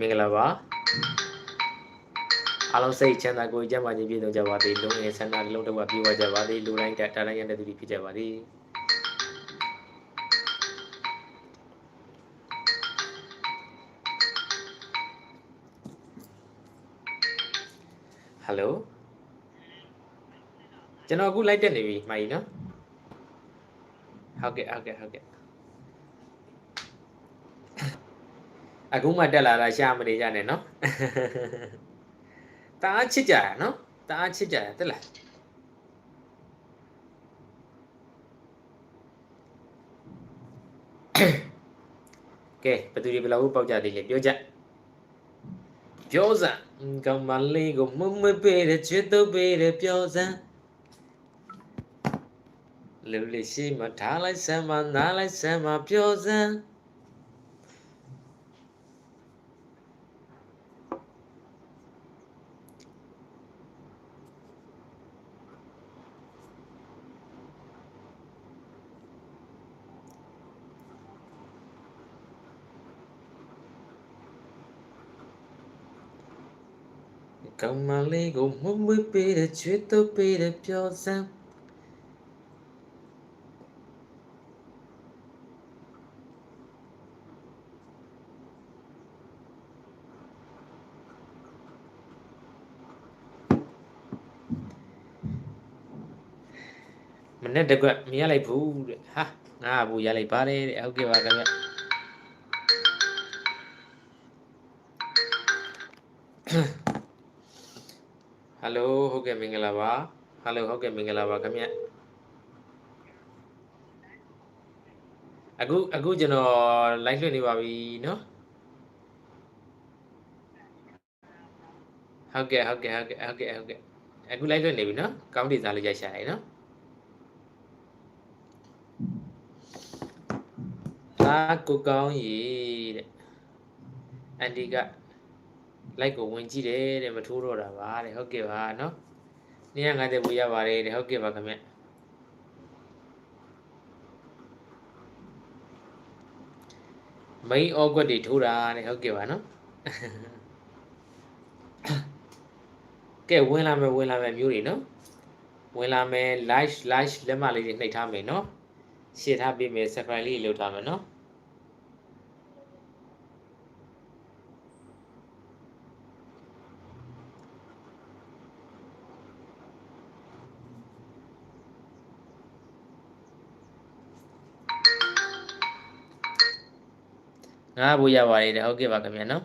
မင်္ဂလာပါအားလုံးစိတ်ချမ်းသာကိုယ်ကျန်းမာခြင်းပြည့်စုံကြပါသည်လုံးငယ်ဆန္ဒတစ်လုံးတစ်ဝက်ပြည့်ဝကြပါသည်လူတိုင်းတာတိုင်းရတဲ့သူတွေဖြစ်ကြပါသည်ဟယ်လိုကျွန်တော်အခုလိုက်တက်နေပြီမှာကြီးနော်ဟုတ်ကဲ့ဟုတ်ကဲ့ဟုတ်ကဲ့ အခုမှတက်လာတာရှာမနေကြနဲ့နော်တအားချစ်ကြရနော်တအားချစ်ကြရတက်လားကဲဘယ်သူတွေဘယ်လောက်ပေါက်ကြသေးလဲပြောကြပြောစမ်းကောင်းမလေးကိုမမပေးတဲ့ချစ်တော့ပေးတဲ့ပြောစမ်းလူလေးရှိမှထားလိုက်စမ်းမနားလိုက်စမ်းမပြောစ ကောင်းမလေးကိုမမွေးပေးတဲ့ချွေးတော့ပေးတဲ့ပြောစမ်းမနဲ့တကွက်မရလိုက်ဘူးတဲ့ဟာငါကဘူးရလိုက်ပါတယ်တဲ့ဟုတ်ကဲ့ပါခင်ဗျဟယ်လိုဟုတ် ကဲ့မင်္ဂလာပါဟယ်လိုဟုတ်ကဲ့မင်္ဂလာပါခင်ဗျအခုအခုကျွန်တော် live လွှင့်နေပါပြီเนาะဟုတ်ကဲ့ဟုတ်ကဲ့ဟုတ်ကဲ့ဟုတ်ကဲ့ဟုတ်ကဲ့အခု live လွှင့်နေပြီเนาะကောင်းဒေသလေးရိုက်ရှာရည်เนาะအာကိုကောင်းရီတဲ့အန်ဒီက like ကိုဝင်ကြည့်တယ်တဲ့မထိုးတော့တာပါတဲ့ဟုတ်ကဲ့ပါเนาะ 250ဘူးရပါတယ်တဲ့ဟုတ်ကဲ့ပါခင်ဗျမိန်ဩကွက်တွေထိုးတာတဲ့ဟုတ်ကဲ့ပါနော်ကဲဝင်လာမယ်ဝင်လာမယ်မျိုးတွေနော်ဝင်လာမယ် live live လက်မလေးတွေနှိပ်ထားမယ်နော်ရှင်းထားပေးမယ် subscribe လေးလုပ်ထားမယ်နော် 9ဖို့ရပါတယ်တဲ့ဟုတ်ကဲ့ပါခင်ဗျာနော်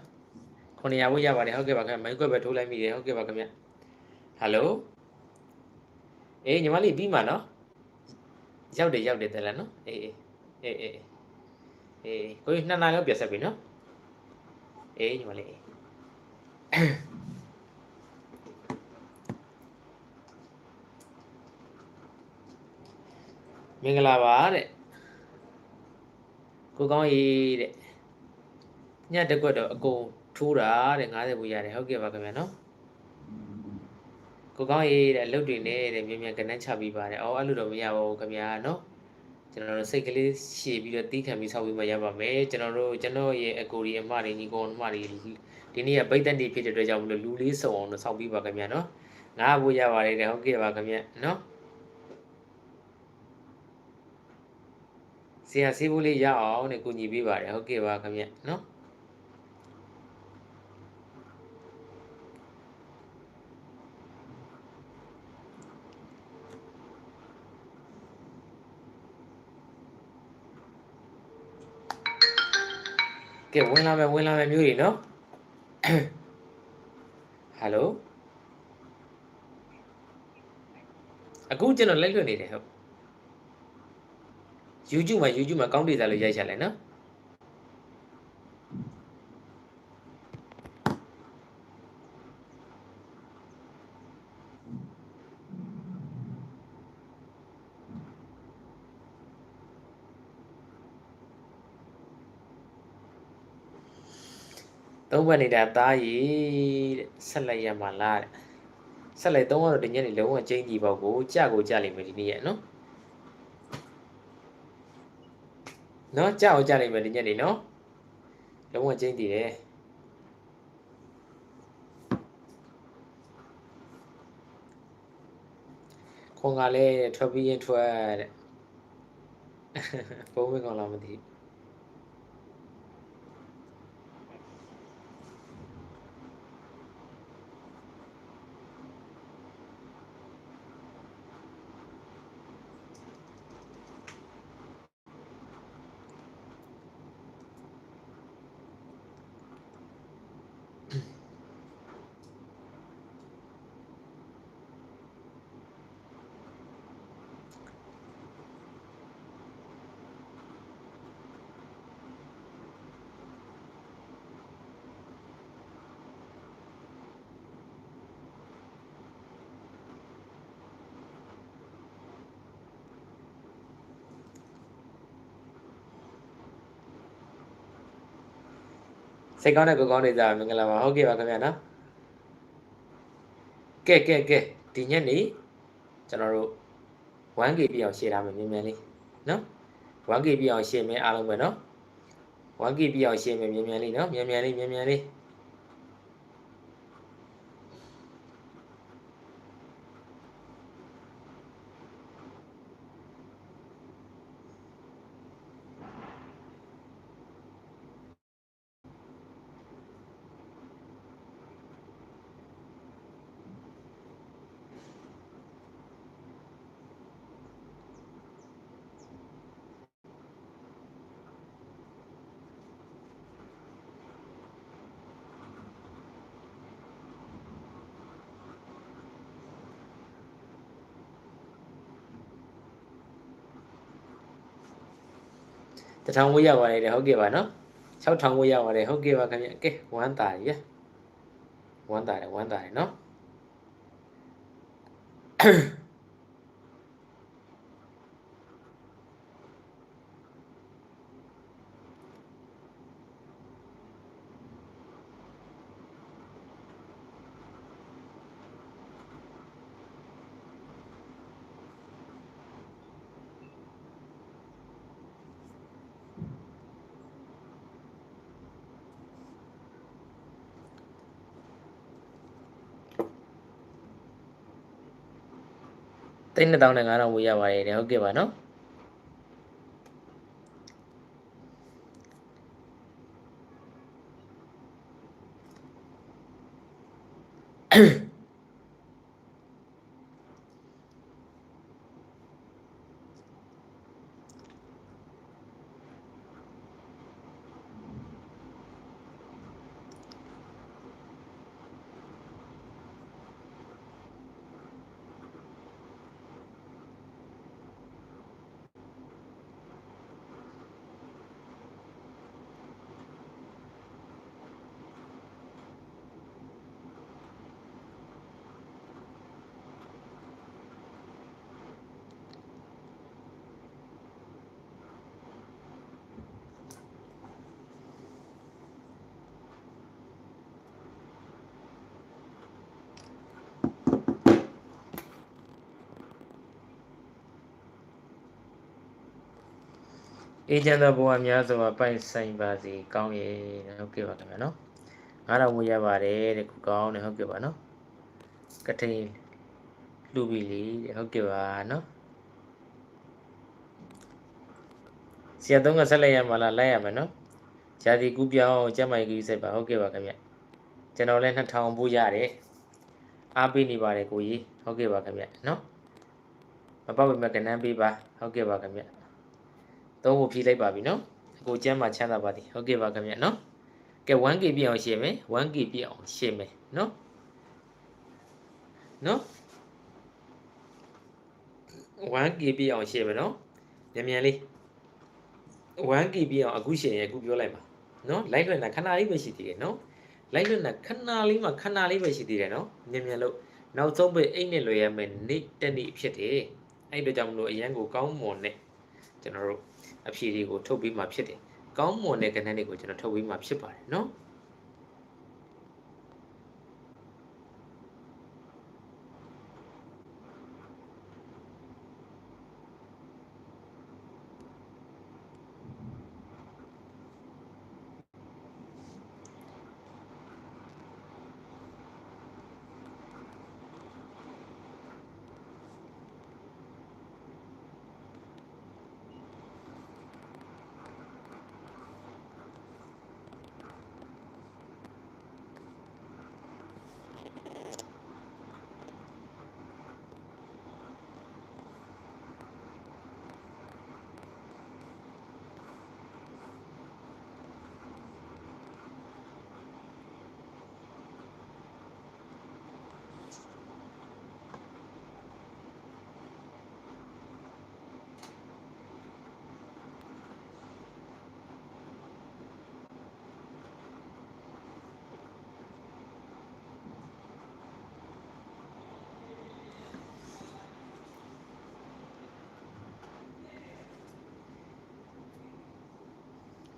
900ဖို့ရပါတယ်ဟုတ်ကဲ့ပါခင်ဗျာမိုက်ကွက်ပဲထိုးလိုက်မိတယ်ဟုတ်ကဲ့ပါခင်ဗျာဟယ်လိုအေးညီမလေးပြီးမှာနော်ရောက်တယ်ရောက်တယ်တယ်လားနော်အေးအေးအေးအေးအေးကိုကြီးနှစ်နာရီလောက်ပြဆက်ပြီနော်အေးညီမလေးမင်္ဂလာပါတဲ့ကိုကောင်းရေးတဲ့ ညတက်ကွက်တော့အကုန်ထိုးတာတဲ့90ဘူးရတယ်ဟုတ်ကဲ့ပါခင်ဗျာနော်ကိုကောင်းရေးတဲ့အလုပ်တွေနဲ့တဲ့မြန်မြန်ကနန်းချပြီးပါတယ်အော်အဲ့လိုတော့မရပါဘူးခင်ဗျာနော်ကျွန်တော်တို့စိတ်ကလေးရှည်ပြီးတော့တီးခံပြီးဆောက်ပြီးမှရပါမယ်ကျွန်တော်တို့ကျွန်တော်ရဲ့အကိုဒီအမတွေညီကောင်အမတွေဒီနေ့ကဗိတ်တက်နေဖြစ်တဲ့အတွက်ကြောင့်မလို့လူလေးစုံအောင်တော့ဆောက်ပြီးပါခင်ဗျာနော်ငါဘူးရပါတယ်တဲ့ဟုတ်ကဲ့ပါခင်ဗျာနော်ဆရာဆေးဘူးလေးရအောင်တဲ့ကိုညီပေးပါတယ်ဟုတ်ကဲ့ပါခင်ဗျာနော် ကဲဝင်လာမယ်ဝင်လာမယ်မျိုးတွေနော်ဟယ်လိုအခုကျွန်တော်လိုက်လွတ်နေတယ်ဟုတ် YouTube မှာ YouTube မှာကောင်းဒေတာလို့ရိုက်ချလိုက်နော် သုံးဘက်နေတာသားကြီးတဲ့ဆက်လိုက်ရမှာလားတဲ့ဆက်လိုက်သုံးကတော့ဒီညနေလုံးဝကျင်းကြည့်ပေါ့ကိုကြကိုကြလိမ့်မယ်ဒီနေ့ရဲ့နော်နော်ကြောက်အောင်ကြနိုင်မယ်ဒီညနေနော်လုံးဝကျင်းတည်တယ်ခွန်ကလည်းထွက်ပြီးရင်ထွက်တဲ့ပုံမကောင်လားမသိဘူး စိတ်ကောင်းတဲ့ကိုကောင်းနေကြမင်္ဂလာပါဟုတ်ကဲ့ပါခင်ဗျာနော်ကဲကဲကဲဒီညနေကျွန်တော်တို့ 1K ပြည့်အောင်ရှင်းထားမယ်မြန်မြန်လေးနော် 1K ပြည့်အောင်ရှင်းမယ်အားလုံးပဲနော် 1K ပြည့်အောင်ရှင်းမယ်မြန်မြန်လေးနော်မြန်မြန်လေးမြန်မြန်လေး တထောင်ဝေးရပါတယ်တဲ့ဟုတ်ကဲ့ပါနော်6000ဝေးရပါတယ်ဟုတ်ကဲ့ပါခင်ဗျာကဲဝမ်းတာရဝမ်းတာတယ်ဝမ်းတာတယ်နော် သိန်း2000နဲ့9000ဝေးရပါတယ်တဲ့ဟုတ်ကဲ့ပါနော်အေ ဂျင့်သောဘဝများစွာပိုင်ဆိုင်ပါစေကောင်းရဲ့ဟုတ်ကဲ့ပါခင်ဗျာနော်9000ဝေးရပါတယ်တဲ့ခုကောင်းတယ်ဟုတ်ကဲ့ပါနော်ကထိန်လူပြီလေတဲ့ဟုတ်ကဲ့ပါနော်ဆရာသုံးကဆက်လိုက်ရမှာလားလိုက်ရမယ်နော်ဂျာတိကူးပြောင်းကျမကြီးစိတ်ပါဟုတ်ကဲ့ပါခင်ဗျကျွန်တော်လည်း2000ပို့ရတယ်အားပေးနေပါတယ်ကိုကြီးဟုတ်ကဲ့ပါခင်ဗျနော်မပောက်ပေမဲ့ကနန်းပေးပါဟုတ်ကဲ့ပါခင်ဗျ သုံးဖို့ဖြည့်လိုက်ပါပြီနော်ကိုကျမ်းမှာချမ်းသာပါသည်ဟုတ်ကဲ့ပါခင်ဗျနော်ကဲ 1k ပြည့်အောင်ရှင်းမယ် 1k ပြည့်အောင်ရှင်းမယ်နော်နော် 1k ပြည့်အောင်ရှင်းမယ်နော်မြန်မြန်လေး 1k ပြည့်အောင်အခုရှင်းရင်အခုပြောလိုက်ပါနော် live လွှင့်တာခဏလေးပဲရှိသေးတယ်နော် live လွှင့်တာခဏလေးမှခဏလေးပဲရှိသေးတယ်နော်မြန်မြန်လို့နောက်ဆုံးပဲအိတ်နဲ့လွယ်ရမယ်နေ့တက်နေ့ဖြစ်တယ်အဲ့တို့ကြောင့်မလို့အရန်ကိုကောင်းမွန်နဲ့ကျွန်တော်တို့ အဖြေတွေကိုထုတ်ပြီးမှဖြစ်တယ်ကောင်းမွန်တဲ့ကဏ္ဍတွေကိုကျွန်တော်ထုတ်ပြီးမှဖြစ်ပါတယ်နော်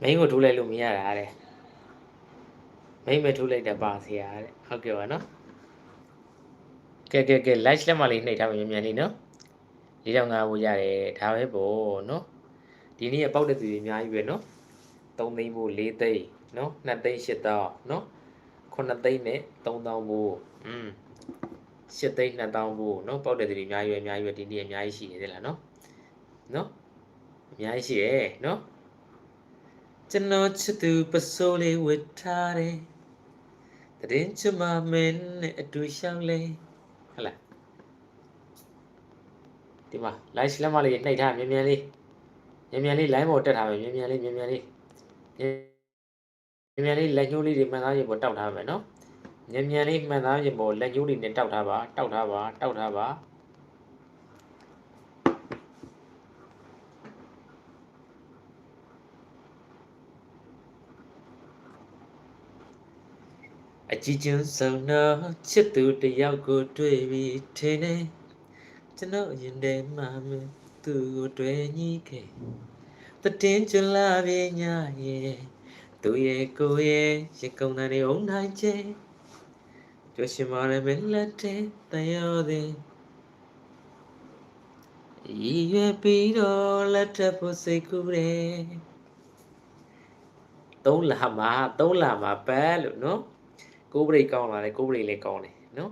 မိန်းကိုထိုးလိုက်လို့မရတာတဲ့မိန်းပဲထိုးလိုက်တာပါဆရာတဲ့ဟုတ်ကဲ့ပါနော်ကဲကဲကဲ live လက်မလေးနှိပ်ထားမယ်မြန်မြန်လေးနော်4500ဘူးရတယ်ဒါပဲပေါ့နော်ဒီနေ့ပေါက်တဲ့သူတွေအများကြီးပဲနော်3သိန်းဘူး4သိန်းနော်2သိန်း8တောင်းနော်9သိန်းနဲ့3000ဘူးอืม8သိန်း2000ဘူးနော်ပေါက်တဲ့သူတွေအများကြီးပဲအများကြီးပဲဒီနေ့အများကြီးရှိနေသေးလားနော်နော်အများကြီးရှိရဲ့နော် ကျွန်တော်ချစ်သူပစိုးလေးဝတ်ထားတယ်တရင်ချမမင်းနဲ့အတူရှောင်းလေဟဟလားဒီမှာ live လက်မလေးနှိပ်ထားမြန်မြန်လေးမြန်မြန်လေး line ပေါ်တက်ထားမယ်မြန်မြန်လေးမြန်မြန်လေးမြန်မြန်လေးလက်ညှိုးလေးတွေမှန်သားရင်ပေါ်တောက်ထားမယ်နော်မြန်မြန်လေးမှန်သားရင်ပေါ်လက်ညှိုးတွေနဲ့တောက်ထားပါတောက်ထားပါတောက်ထားပါ အကြည့်ချင်းဆုံးတော့ချစ်သူတယောက်ကိုတွေ့ပြီးထင်နေကျွန်တော်ရင်ထဲမှာမသူ့ကိုတွေ့ညီခဲ့တတင်ချလာပြေညာရဲ့သူရဲ့ကိုရဲ့ရကုံတန်တွေအုံနိုင်ချေကြွရှင်မာရမလက်တဲ့တယောသည်ရည်ရွယ်ပြီးတော့လက်ထပ်ဖို့စိတ်ကူးတယ်သုံးလာမှာသုံးလာမှာပဲလို့နော် ကိုဘရိတ်ကောင်းလာတယ်ကိုဘရိတ်လည်းကောင်းတယ်နော်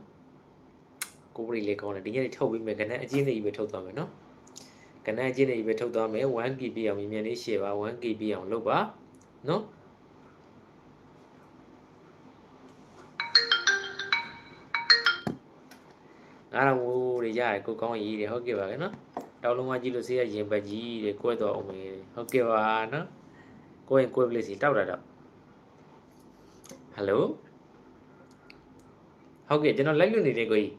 ကိုဘရိတ်လည်းကောင်းတယ်ဒီညနေထုတ်ပြီးမယ်ခဏအချင်းတွေပဲထုတ်သွားမယ်နော်ခဏအချင်းတွေပဲထုတ်သွားမယ် 1k ပြအောင်မြင်မြန်လေးရှေ့ပါ 1k ပြအောင်လုပ်ပါနော်အားလုံးဝိုးတွေရတယ်ကိုကောင်းရေးတယ်ဟုတ်ကဲ့ပါကနော်တောက်လုံးဝကြည့်လို့ဆေးရရင်ပတ်ကြီးတဲ့ကွဲတော့အောင်မေးဟုတ်ကဲ့ပါနော်ကိုရင်ကွဲပလေးစီတောက်တာတော့ဟယ်လို ဟုတ်ကဲ့ကျွန်တော်လိုက်လွတ်နေတယ်ကိုကြီး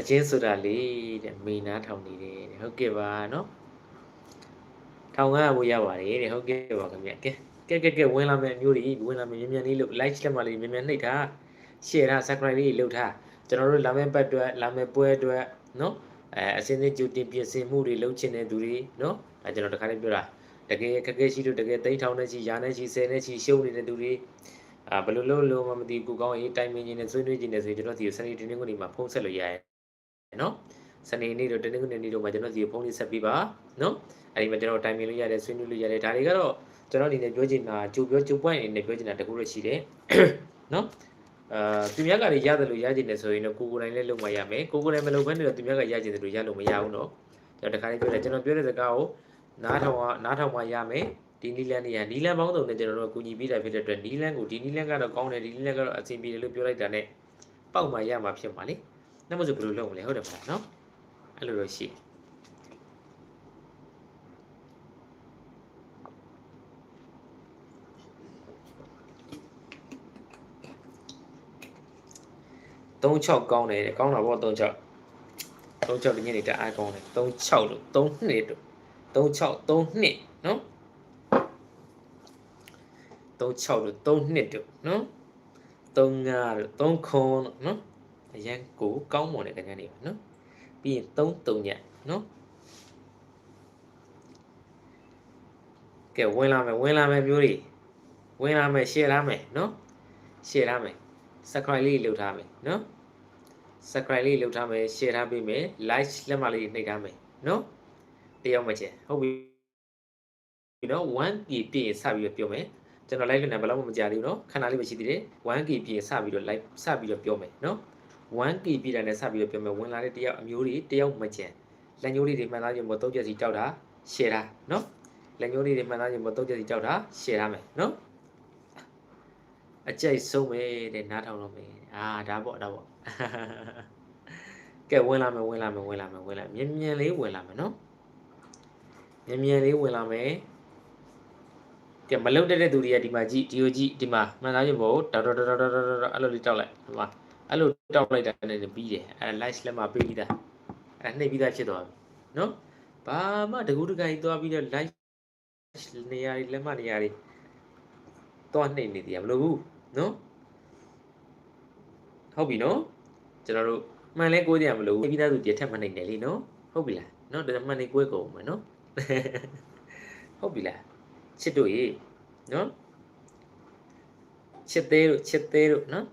အချင်းဆိုတာလေတဲ့မိနာထောင်နေတယ်တဲ့ဟုတ်ကဲ့ပါနော်ထောင်ကဖို့ရပါတယ်တဲ့ဟုတ်ကဲ့ပါခင်ဗျကဲကဲကဲကဲဝင်လာမယ်အမျိုးတွေဝင်လာမယ်မြန်မြန်လေးလို့ like လက်မလေးမြန်မြန်နှိပ်ထား share ထား subscribe လေးလုပ်ထားကျွန်တော်တို့လာမယ့်ပတ်အတွက်လာမယ့်ပွဲအတွက်နော်အဲအစင်းစင်းကြိုတင်ပြင်ဆင်မှုတွေလုပ်ချင်တဲ့သူတွေနော်အဲကျွန်တော်တခါလေးပြောတာတကယ်ခက်ခဲရှိလို့တကယ်သိန်းထောင်နဲ့ချီရာနဲ့ချီဆယ်နဲ့ချီရှုံးနေတဲ့သူတွေအာဘယ်လိုလုပ်လို့မသိဘူးကောင်းရေးတိုင်ပင်ခြင်းနဲ့ဆွေးနွေးခြင်းနဲ့ဆိုရင်ကျွန်တော်ဒီစနေတင်းနေ့မှာဖုန်းဆက်လို့ရတယ်နော်စနေနေ့တို့တင်းနေ့နေ့တို့မှာကျွန်တော်ဒီဖုန်းလေးဆက်ပြီးပါနော်အဲဒီမှာကျွန်တော်တိုင်ပင်လို့ရတယ်ဆွေးနွေးလို့ရတယ်ဒါတွေကတော့ကျွန်တော်အနေနဲ့ပြောချင်တာကြိုပြောကြိုပွိုင်းအနေနဲ့ပြောချင်တာတကူတော့ရှိတယ်နော် အာသူများကလည်းရတယ်လို့ရချင်တယ်ဆိုရင်တော့ကိုကိုယ်တိုင်လည်းလုပ်မှရမယ်ကိုကိုယ်တိုင်မလုပ်ဘဲနဲ့တော့သူများကရချင်တယ်လို့ရလို့မရဘူးနော်ကျွန်တော်တခါလေးပြောတယ်ကျွန်တော်ပြောတဲ့စကားကိုနားထောင်နားထောင်မှရမယ်ဒီနီလန်နေရနီလန်ပေါင်းစုံနဲ့ကျွန်တော်တို့ကူညီပေးတာဖြစ်တဲ့အတွက်နီလန်ကိုဒီနီလန်ကတော့ကောင်းတယ်ဒီနီလန်ကတော့အဆင်ပြေတယ်လို့ပြောလိုက်တာနဲ့ပေါက်မှရမှာဖြစ်မှာလေနောက်မှဆိုဘယ်လိုလုပ်မလဲဟုတ်တယ်မလားနော်အဲ့လိုတော့ရှိ 36ကောင်းတယ်ကောင်းတာပေါ့36 36ဒီညနေတအားကောင်းတယ်36လို့3နှစ်လို့36 3နှစ်နော်36လို့3နှစ်တို့နော်35လို့3ခွန်လို့နော်အရန်ကိုကောင်းမွန်တဲ့ကဏ္ဍတွေပါနော်ပြီးရင်3 3ညနော်ကဲဝင်လာမယ်ဝင်လာမယ်မျိုးတွေဝင်လာမယ် share ထားမယ်နော် share ထားမယ် subscribe လေးလုပ်ထားမယ်နော် subscribe လေးလုပ်ထားမယ် share ထားပေးမယ် like လက်မလေးနှိပ်ထားမယ်နော်တယောက်မှချင်ဟုတ်ပြီနော် 1k ပြည့်စပြီးတော့ပြောမယ်ကျွန်တော် live လုပ်နေဘယ်လောက်မှမကြာသေးဘူးနော်ခဏလေးပဲရှိသေးတယ် 1k ပြည့်စပြီးတော့ live စပြီးတော့ပြောမယ်နော် 1k ပြည့်တာနဲ့စပြီးတော့ပြောမယ်ဝင်လာတဲ့တယောက်အမျိုးတွေတယောက်မကျန်လက်ညှိုးလေးတွေမှန်သားခြင်းပေါ်သုံးချက်စီတောက်တာ share တာနော်လက်ညှိုးလေးတွေမှန်သားခြင်းပေါ်သုံးချက်စီတောက်တာ share ထားမယ်နော်အကြိုက်ဆုံးပဲတဲ့နားထောင်တော့မယ်အာဒါပေါ့ဒါပေါ့ ကဲဝင်လာမယ်ဝင်လာမယ်ဝင်လာမယ်ဝင်လာမြင်မြန်လေးဝင်လာမယ်နော်မြင်မြန်လေးဝင်လာမယ်ကဲမလုံတဲ့တဲ့သူတွေကဒီမှာကြည့်ဒီကိုကြည့်ဒီမှာမှန်သားခြင်းပေါ်တော်တော်တော်တော်တော်တော်အဲ့လိုလေးတောက်လိုက်ဒီမှာအဲ့လိုတောက်လိုက်တာနဲ့ပြီးတယ်အဲ့ live လက်မှာပေးပြီးသားအဲ့နှိပ်ပြီးသားဖြစ်သွားပြီနော်ဘာမှတကူတကကြီးသွားပြီးတော့ live နေရာတွေလက်မနေရာတွေတော့နှိမ့်နေတရားမလို့ဘူးနော်ဟုတ်ပြီနော် ကျွန်တော်တို့မှန်လဲကိုးတရားမလို့ဘူးပြီးသားသူတည်းထက်မနှိမ့်တယ်လीနော်ဟုတ်ပြီလားနော်ဒါမှန်နေကိုးကုန်မယ်နော်ဟုတ်ပြီလားချစ်တို့ရေနော်ချစ်သေးတို့ချစ်သေးတို့နော်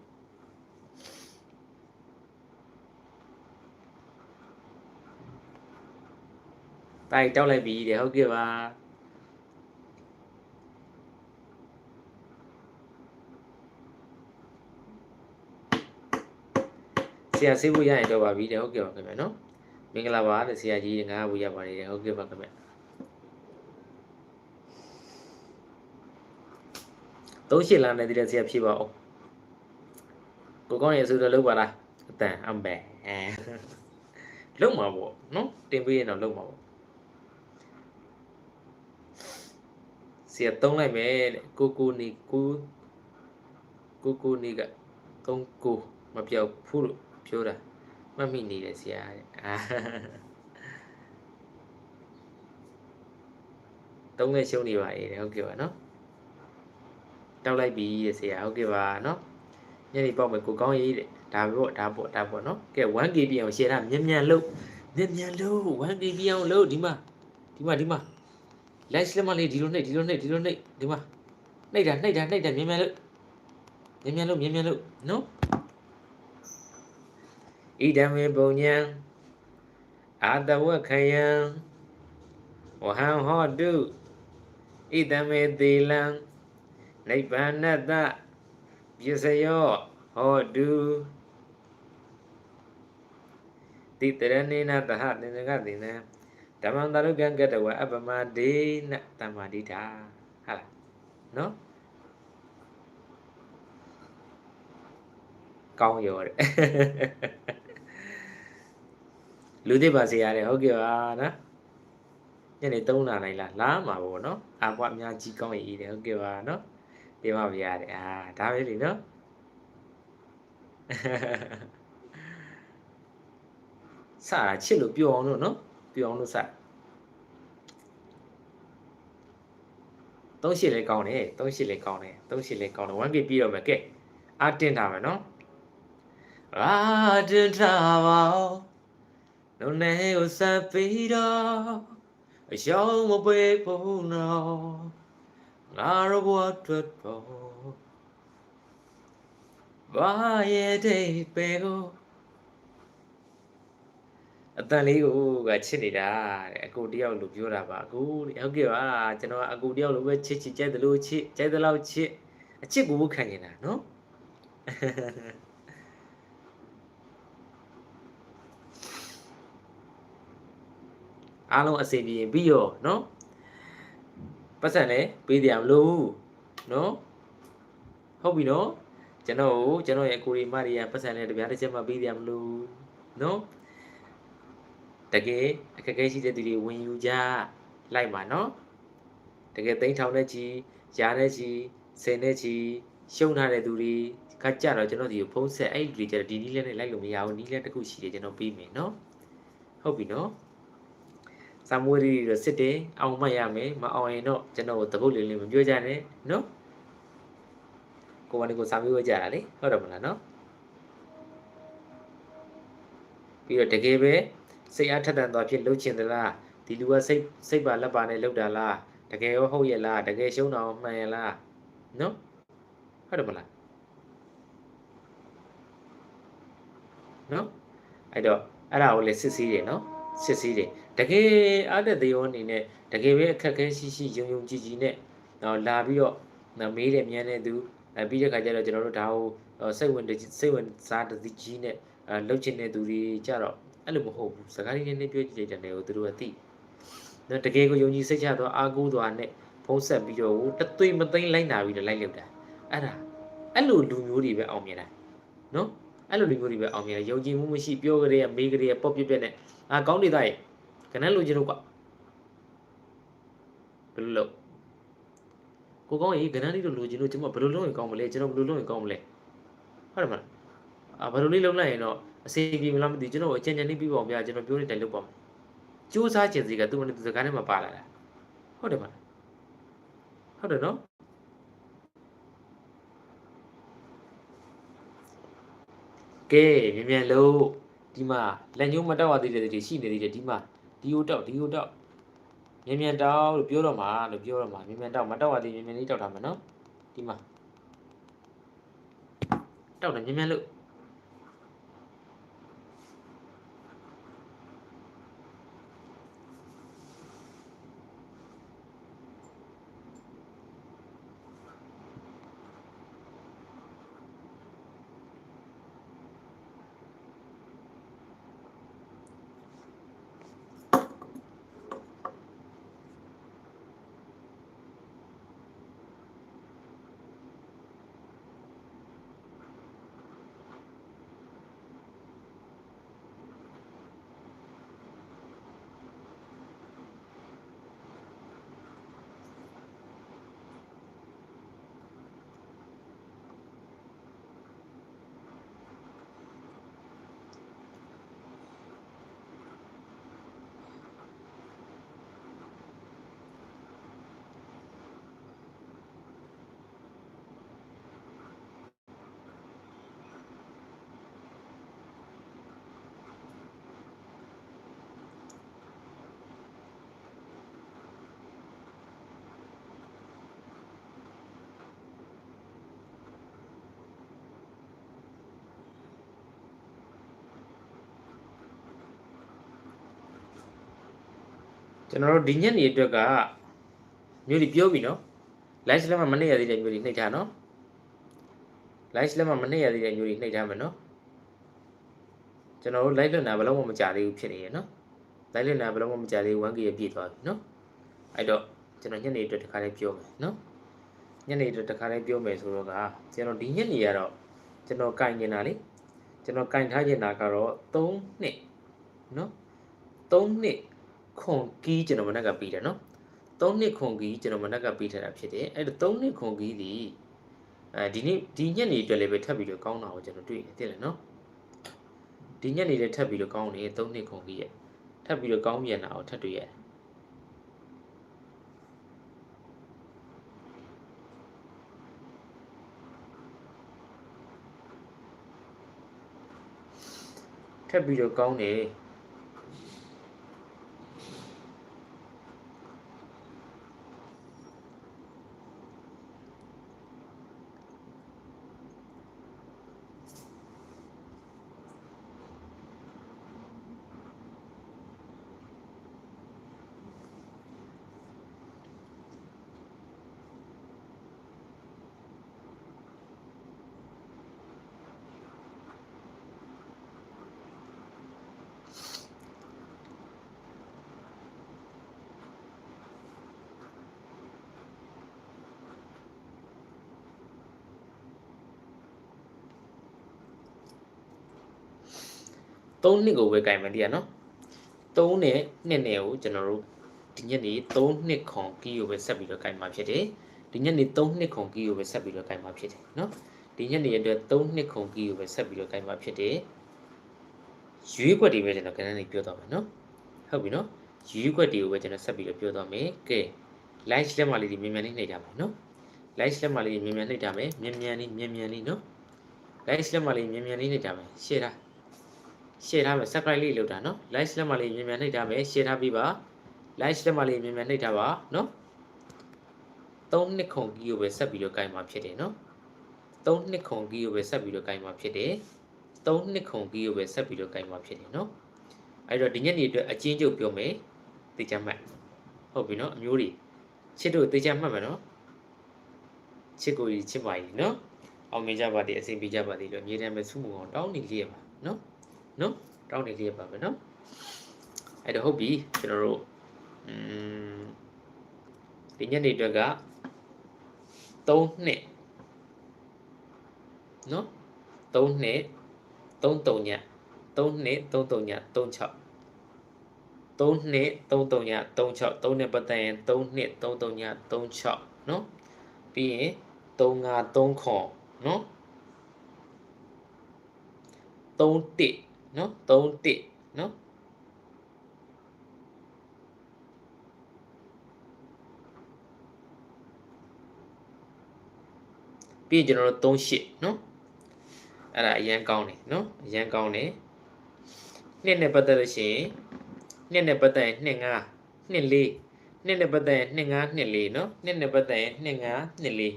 တိုက်တောက်လိုက်ပြီတဲ့ဟုတ်ကဲ့ပါ ဆရာဆေးဖို့ရရင်တော့ပါပြီတဲ့ဟုတ်ကဲ့ပါခင်ဗျာနော်မင်္ဂလာပါတဲ့ဆရာကြီးငါးဘူးရပါတယ်တဲ့ဟုတ်ကဲ့ပါခင်ဗျာသုံးရှစ်လာနေတဲ့ဆရာဖြေပါအောင်ကိုကောင်းရဲ့ဆိုတော့လောက်ပါလားအတန်အမ်ဘဲအဲလုံးမှာပေါ့နော်တင်ပေးရင်တော့လုံးမှာပေါ့ဆရာသုံးလိုက်မယ်တဲ့ကိုကိုနီကိုကိုကိုနီကသုံးကိုမပြောက်ဘူးလို့ ပြောတာမှတ်မိနေတယ်ဆရာတဲ့အာသုံးနဲ့ရှုံးနေပါရဲ့တဲ့ဟုတ်ကဲ့ပါနော်တောက်လိုက်ပြီတဲ့ဆရာဟုတ်ကဲ့ပါနော်ညနေပေါက်မယ်ကိုကောင်းရေးတဲ့ဒါပေါ့ဒါပေါ့ဒါပေါ့နော်ကဲ 1k ပြအောင်ရှယ်တာမြန်မြန်လို့မြန်မြန်လို့ 1k ပြအောင်လို့ဒီမှာဒီမှာဒီမှာ live stream လေးဒီလိုနှိပ်ဒီလိုနှိပ်ဒီလိုနှိပ်ဒီမှာနှိပ်တာနှိပ်တာနှိပ်တာမြန်မြန်လို့မြန်မြန်လို့မြန်မြန်လို့နော် ဣဒံမေပုံညံအာတဝခယံဝဟံဟောတုဣဒံမေသီလံနိဗ္ဗာနတပစ္စယောဟောတုတိတရဏေနသဟတေနကတိနံဓမ္မံတရုကံကတဝအပမဒေနတမ္မာဒိတာဟာလားနော်ကောင်းရောတဲ့ လူသိပါစေရတယ်ဟုတ်ကဲ့ပါနော်ညနေ3နာရီလားလာမှာပေါ့နော်အာဘွားအများကြီးကောင်းရည်တယ်ဟုတ်ကဲ့ပါနော်ဒီမှာပြရတယ်အာဒါပဲလေနော်စတာချစ်လို့ပြောအောင်လို့နော်ပြောအောင်လို့စသုံးရှစ်လေးကောင်းတယ်သုံးရှစ်လေးကောင်းတယ်သုံးရှစ်လေးကောင်းတယ် 1k ပြီးတော့မယ်ကဲအာတင်တာမယ်နော်အာတင်တာပါ လုံးနေကိုစပ်ပြီးတော့အရှောင်းမပေးဖို့နော်ငါရဘဝထွက်တော့ဘာရဲ့တဲ့ပေကိုအတန်လေးကိုကချစ်နေတာတဲ့အကိုတယောက်လို့ပြောတာပါအကိုဟုတ်ကဲ့ပါကျွန်တော်ကအကိုတယောက်လိုပဲချစ်ချစ်ကြိုက်တယ်လို့ချစ်ကြိုက်တယ်လို့ချစ်အချစ်ကိုခံနေတာနော် အားလုံးအစီအပြေပြီးရောနော်ပတ်စံလည်းပေးတယ်မလို့နော်ဟုတ်ပြီနော်ကျွန်တော်ကိုကျွန်တော်ရဲ့အကိုရီမရီယာပတ်စံလည်းတပြားတစ်ချက်မှပေးတယ်မလို့နော်တကယ်အခက်အခဲရှိတဲ့သူတွေဝင်ယူကြလိုက်ပါနော်တကယ်သိန်းထောင်နဲ့ချီရားနဲ့ချီဆယ်နဲ့ချီရှုံထားတဲ့သူတွေကကြတော့ကျွန်တော်ဒီကိုဖုံးဆက်အဲ့ဒီကြတော့ဒီနီးလဲနဲ့လိုက်လို့မရဘူးနီးလဲတစ်ခုရှိတယ်ကျွန်တော်ပြီးမယ်နော်ဟုတ်ပြီနော် စမွေးရီတော့စစ်တယ်အောင်မှတ်ရမယ်မအောင်ရင်တော့ကျွန်တော်တပုတ်လေးလေးမပြောကြနဲ့နော်ကိုယ်ကနေကိုစာမေးဝဲကြတာလေဟုတ်တယ်မလားနော်ပြီးတော့တကယ်ပဲစိတ်အားထက်သန်သွားဖြစ်လှုပ်ချင်သလားဒီလူကစိတ်စိတ်ပါလက်ပါနဲ့လှုပ်တာလားတကယ်ရောဟုတ်ရဲ့လားတကယ်ရှုံးတာမှန်ရဲ့လားနော်ဟုတ်တယ်မလားနော်အဲ့တော့အဲ့ဒါကိုလည်းစစ်ဆေးတယ်နော် စစ်ဆေးတယ်တကယ်အားတဲ့သေရောအနေနဲ့တကယ်ပဲအခက်အခဲရှိရှိယုံယုံကြည်ကြည်နဲ့တော့လာပြီးတော့မေးတယ်မြန်တဲ့သူအဲပြီးတဲ့ခါကျတော့ကျွန်တော်တို့ဒါကိုစိတ်ဝင်စိတ်ဝင်စားတကြီးနဲ့အဲလှုပ်ချင်တဲ့သူတွေကြတော့အဲ့လိုမဟုတ်ဘူးစကားလေးနည်းနည်းပြောကြည့်တဲ့တယ်ကိုသူတို့ကသိနော်တကယ်ကိုယုံကြည်စိတ်ချတော့အာကိုးသွားနဲ့ဖုံးဆက်ပြီးတော့တသွေးမသိမ့်လိုက်နာပြီးတော့လိုက်လောက်တာအဲ့ဒါအဲ့လိုလူမျိုးတွေပဲအောင်မြင်တာနော်အဲ့လိုလူမျိုးတွေပဲအောင်မြင်တယ်ယုံကြည်မှုမရှိပြောကြတဲ့မေးကြတဲ့ပေါ့ပြက်ပြက်နဲ့ အာကောင်းဒေတာရေကနက်လိုချင်တော့ကွာဘယ်လိုလုပ်ကိုကောင်းရေကနန်းလေးတို့လိုချင်လို့ကျွန်မဘယ်လိုလုပ်ရင်ကောင်းမလဲကျွန်တော်ဘယ်လိုလုပ်ရင်ကောင်းမလဲဟုတ်တယ်မလားအာဘယ်လိုလေးလုပ်လိုက်ရင်တော့အစီအပြေမလားမသိကျွန်တော်အကြံဉာဏ်လေးပြပါအောင်ဗျာကျွန်တော်ပြောနေတယ်လုပ်ပါမယ်ကြိုးစားခြင်းစီကသူ့မနဲ့သူစကားနဲ့မပါလာတာဟုတ်တယ်မလားဟုတ်တယ်နော်ကဲမြန်မြန်လို့ ဒီမှာလက်ညှိုးမတောက်ရသေးတဲ့တွေရှိနေသေးတယ်ဒီမှာဒီကိုတောက်ဒီကိုတောက်မြန်မြန်တောက်လို့ပြောတော့မှာလို့ပြောတော့မှာမြန်မြန်တောက်မတောက်ရသေးမြန်မြန်လေးတောက်ထားမယ်နော်ဒီမှာတောက်တယ်မြန်မြန်လို့ ကျွန်တော်တို့ဒီညက်နေအတွက်ကမျိုးဒီပြောပြီနော် live လက်မှာမနှိပ်ရသေးတဲ့မျိုးဒီနှိပ်ထားနော် live လက်မှာမနှိပ်ရသေးတဲ့မျိုးဒီနှိပ်ထားမယ်နော်ကျွန်တော်တို့ live လွှင့်တာဘယ်လုံးမှမကြသေးဘူးဖြစ်နေရနော် live လွှင့်တာဘယ်လုံးမှမကြသေးဘူး 1k ရပြည့်သွားပြီနော်အဲ့တော့ကျွန်တော်ညက်နေအတွက်တစ်ခါလေးပြောမယ်နော်ညက်နေအတွက်တစ်ခါလေးပြောမယ်ဆိုတော့ကကျွန်တော်ဒီညက်နေရတော့ကျွန်တော်ကင်နေတာလေကျွန်တော်ကင်ထားနေတာကတော့3နှစ်နော်3နှစ် ခွန်ကီးကျွန်တော်မနက်ကပြီးတယ်နော်3နှစ်ခွန်ကီးကျွန်တော်မနက်ကပြီးထားတာဖြစ်တယ်အဲ့တော့3နှစ်ခွန်ကီးဒီအဲဒီနေ့ဒီညက်နေအတွက်လည်းပဲထပ်ပြီးတော့ကောင်းတာကိုကျွန်တော်တွေ့တယ်သိတယ်နော်ဒီညက်နေလည်းထပ်ပြီးတော့ကောင်းတယ်3နှစ်ခွန်ကီးရဲ့ထပ်ပြီးတော့ကောင်းပြန်တာကိုထပ်တွေ့ရတယ်ထပ်ပြီးတော့ကောင်းတယ် 3နှစ်ကိုပဲကင်မယ်တရားနော်3နဲ့2နဲ့ကိုကျွန်တော်တို့ဒီညနေ3နှစ်ခွန်ကီးကိုပဲဆက်ပြီးတော့ကင်မှာဖြစ်တယ်ဒီညနေ3နှစ်ခွန်ကီးကိုပဲဆက်ပြီးတော့ကင်မှာဖြစ်တယ်နော်ဒီညနေအတွက်3နှစ်ခွန်ကီးကိုပဲဆက်ပြီးတော့ကင်မှာဖြစ်တယ်ရွေးခွက်တွေပဲကျွန်တော်ခဏလေးပြောတော့မယ်နော်ဟုတ်ပြီနော်ရွေးခွက်တွေကိုပဲကျွန်တော်ဆက်ပြီးတော့ပြောတော့မယ်ကဲ live လက်မလေးဒီမြန်မြန်လေးနှိပ်ကြပါနော် live လက်မလေးမြန်မြန်နှိပ်ကြမယ်မြန်မြန်လေးမြန်မြန်လေးနော် live လက်မလေးမြန်မြန်လေးနှိပ်ကြမယ်ရှေ့ထား share ထားမယ် subscribe လေးလုပ်တာနော် like လက်မလေးမြန်မြန်နှိပ်ထားမယ် share ထားပြီးပါ like လက်မလေးမြန်မြန်နှိပ်ထားပါနော်3နှစ်ခုံကြီးကိုပဲဆက်ပြီးတော့ကြိုင်မှာဖြစ်တယ်နော်3နှစ်ခုံကြီးကိုပဲဆက်ပြီးတော့ကြိုင်မှာဖြစ်တယ်3နှစ်ခုံကြီးကိုပဲဆက်ပြီးတော့ကြိုင်မှာဖြစ်တယ်နော်အဲ့တော့ဒီညနေအတွက်အချင်းချုပ်ပြောမယ်သိချမှတ်ဟုတ်ပြီနော်အမျိုးတွေချစ်တို့သိချမှတ်မယ်နော်ချစ်ကိုကြီးချစ်ပါကြီးနော်အောင်မြင်ကြပါသည်အစဉ်ပြေကြပါသည်လို့အမြဲတမ်းပဲဆုမအောင်တောင်းနေလေးရပါနော် နော်တောင်းနေလေးပါမယ်နော်အဲ့တော့ဟုတ်ပြီကျွန်တော်တို့อืมဒီညနေအတွက်က3နှစ်နော်3နှစ်3တုံည3နှစ်3တုံည36 3နှစ်3တုံည36 3နဲ့ပတ်သက်ရင်3နှစ်3တုံည36နော်ပြီးရင်3 5 3ခွန်နော်3တစ် နော်3တစ်နော်ပြီးကျွန်တော်တို့38နော်အဲ့ဒါအရန်ကောင်းတယ်နော်အရန်ကောင်းတယ်နှစ်နဲ့ပတ်သက်လို့ရှိရင်နှစ်နဲ့ပတ်သက်ရင်25 24နှစ်နဲ့ပတ်သက်ရင်25 24နော်နှစ်နဲ့ပတ်သက်ရင်25 24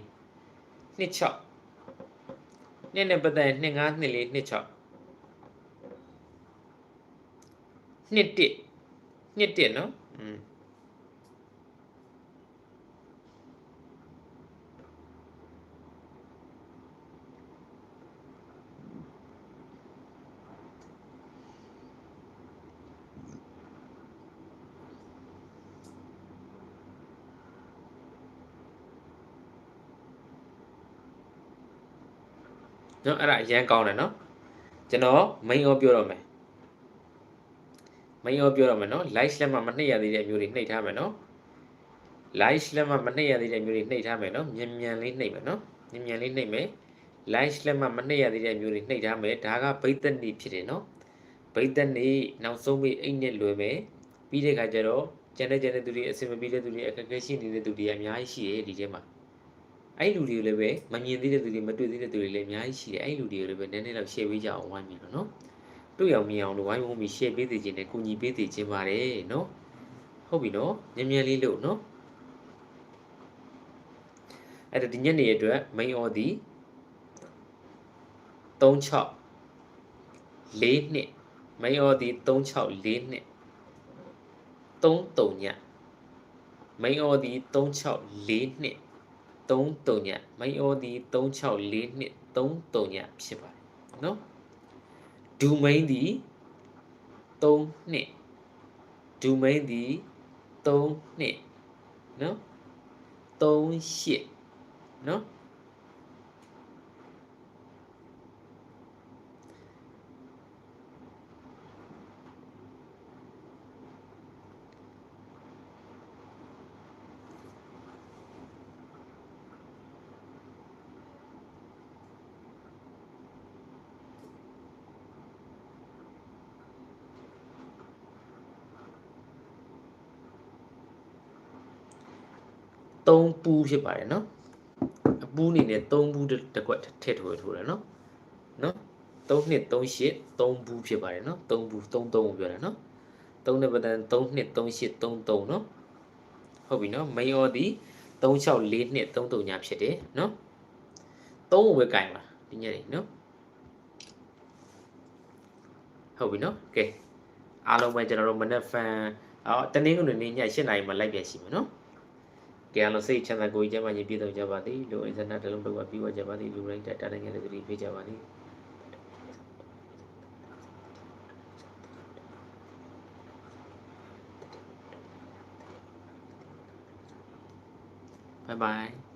26နှစ်နဲ့ပတ်သက်ရင်25 24 26 Nhiệt điện Nhiệt điện đó ừ. nó ở lại giang còn này nó cho nó mấy ô biểu rồi mày န်ကောင်းတယ်နော်ကျွန်တော် main ရောပြောတော့မယ် main ရောပြောတော့မယ်နော် live လက်မှမနှိပ်ရသေးတဲ့မျိုးတွေနှိပ်ထားမယ်နော် live လက်မှမနှိပ်ရသေးတဲ့မျိုးတွေနှိပ်ထားမယ်နော်မြန်မြန်လေးနှိပ်မယ်နော်မြန်မြန်လေးနှိပ်မယ် live လက်မှမနှိပ်ရသေးတဲ့မျိုးတွေနှိပ်ထားမယ်ဒါကဘိတ်သက်နေဖြစ်တယ်နော်ဘိတ်သက်နေနောက်ဆုံးပြီးအိတ်နဲ့လွယ်မယ်ပြီးတဲ့ခါကျတော့ကျန်တဲ့ကျန်တဲ့သူတွေအဆင်မပြေတဲ့သူတွေအခက်အခဲရှိနေတဲ့သူတွေအများကြီးရှိတယ်ဒီထဲမှာအဲ့လူတွေကိုလည်းပဲမမြင်သေးတဲ့သူတွေမတွေ့သေးတဲ့သူတွေလည်းအများကြီးရှိတယ်အဲ့လူတွေကိုလည်းပဲနည်းနည်းတော့ share ပေးကြအောင်ဝိုင်းမြင်တော့နော် တွေ့အောင်မြင်အောင်လို့ဝိုင်းဝန်းပြီး share ပေးသေးခြင်းနဲ့ကူညီပေးသေးခြင်းပါတယ်နော်ဟုတ်ပြီနော်မြင်မြန်လေးလို့နော်အဲ့ဒါဒီညနေအတွက် main order ဒီ36 4နှစ် main order ဒီ36 4နှစ်33ည main order ဒီ36 4နှစ်3တုံညမိုင်းအောဒီ364နှစ်3တုံညဖြစ်ပါတယ်နော် ဒူမိန်ဒီ3နှစ်ဒူမိန်ဒီ3နှစ်နော်38နော် 3ပူးဖြစ်ပါတယ်နော်အပူးအနေနဲ့3ပူးတစ်ကွက်ထည့်ထိုးထိုးတယ်နော်နော်3နှစ်38 3ပူးဖြစ်ပါတယ်နော်3ပူး3 3ကိုပြောတယ်နော်3နဲ့ပတ်သက်3နှစ်38 33နော်ဟုတ်ပြီနော်မိန်အော်ဒီ364နှစ်33ညာဖြစ်တယ်နော်3ကိုပဲကင်ပါဒီညနေနော်ဟုတ်ပြီနော်ကဲအားလုံးပဲကျွန်တော်တို့မနက်ဖန်အော်တနင်္ဂနွေနေ့ည7:00နာရီမှာလိုက်ပြန်ရှိမယ်နော် ကဲအားလုံးစိတ်ချမ်းသာကိုယ်ကြီးကျမ်းမာခြင်းပြည့်စုံကြပါသည်လူအိဇနာတလုံးတစ်ဝက်ပြီးဝကြပါသည်လူတိုင်းတာတိုင်းငယ်တဲ့သူတွေဖြစ်ကြပါသည် bye bye